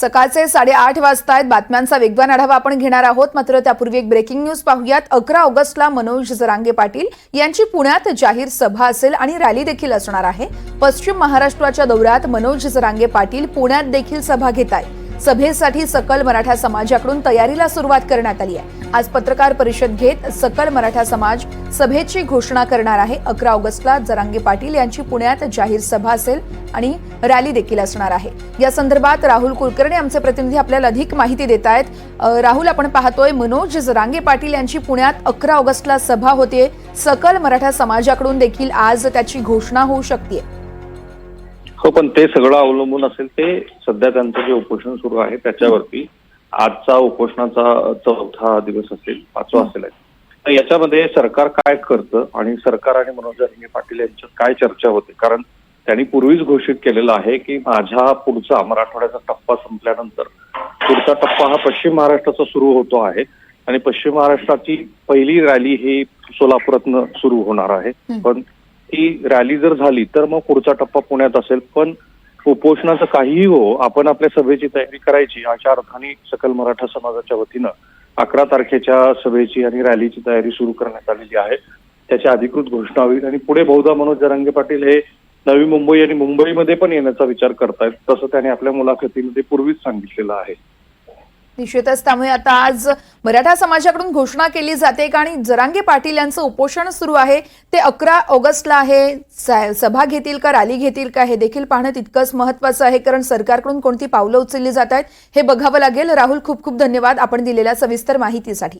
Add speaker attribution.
Speaker 1: सकाळचे साडेआठ वाजता आहेत बातम्यांचा वेगवान आढावा आपण घेणार आहोत. मात्र त्यापूर्वी एक ब्रेकिंग न्यूज पाहूयात. अकरा ऑगस्टला मनोज जरांगे पाटील यांची पुण्यात जाहीर सभा असेल आणि रॅली देखील असणार आहे. पश्चिम महाराष्ट्राच्या दौऱ्यात मनोज जरांगे पाटील पुण्यात देखील सभा घेत आहे सभेसाठी सकल मराठा समाजाकडून तयारीला सुरुवात करण्यात आली आहे. आज पत्रकार परिषद घेत सकल मराठा समाज सभेची घोषणा करणार आहे. अकरा ऑगस्टला जरांगे पाटील यांची पुण्यात जाहीर सभा असेल आणि रॅली देखील असणार आहे. या संदर्भात राहुल कुलकर्णी आमचे प्रतिनिधी आपल्याला अधिक माहिती देत आहेत. राहुल आपण पाहतोय मनोज जरांगे पाटील यांची पुण्यात अकरा ऑगस्टला सभा होते. सकल मराठा समाजाकडून देखील आज त्याची घोषणा होऊ शकते.
Speaker 2: हो पण ते सगळं अवलंबून असेल ते सध्या त्यांचं जे उपोषण सुरू आहे त्याच्यावरती आजचा उपोषणाचा चौथा दिवस असेल पाचवा असेल. याच्यामध्ये सरकार काय करतं आणि सरकार आणि मनोज जरांगे पाटील यांच्यात काय चर्चा होते? कारण त्यांनी पूर्वीच घोषित केलेलं आहे की माझ्या पुढचा मराठवाड्याचा टप्पा संपल्यानंतर पुढचा टप्पा हा पश्चिम महाराष्ट्राचा सुरू होतो आहे आणि पश्चिम महाराष्ट्राची पहिली रॅली ही सोलापुरातनं सुरू होणार आहे. पण ती रॅली जर झाली तर मग पुढचा टप्पा पुण्यात असेल. पण उपोषणाचं काहीही हो आपण आपल्या सभेची तयारी करायची. अशा अर्थाने सकल मराठा समाजाच्या वतीनं अकरा तारखेच्या सभेची आणि रॅलीची तयारी सुरू करण्यात आलेली आहे. त्याची अधिकृत घोषणा होईल. आणि पुढे बहुधा मनोज जरांगे पाटील हे नवी मुंबई आणि मुंबईमध्ये पण येण्याचा विचार करतायत तसं त्याने आपल्या मुलाखतीमध्ये पूर्वीच सांगितलेलं आहे.
Speaker 1: निश्चितच त्यामुळे आता आज मराठा समाजाकडून घोषणा केली जाते आणि जरांगे पाटील यांचं उपोषण सुरू आहे. ते अकरा ऑगस्टला आहे. सभा घेतील का रॅली घेतील का हे देखील पाहणं तितकंच महत्वाचं आहे. कारण सरकारकडून कोणती पावलं उचलली जात आहेत हे बघावं लागेल. राहुल खूप खूप धन्यवाद आपण दिलेल्या सविस्तर माहितीसाठी.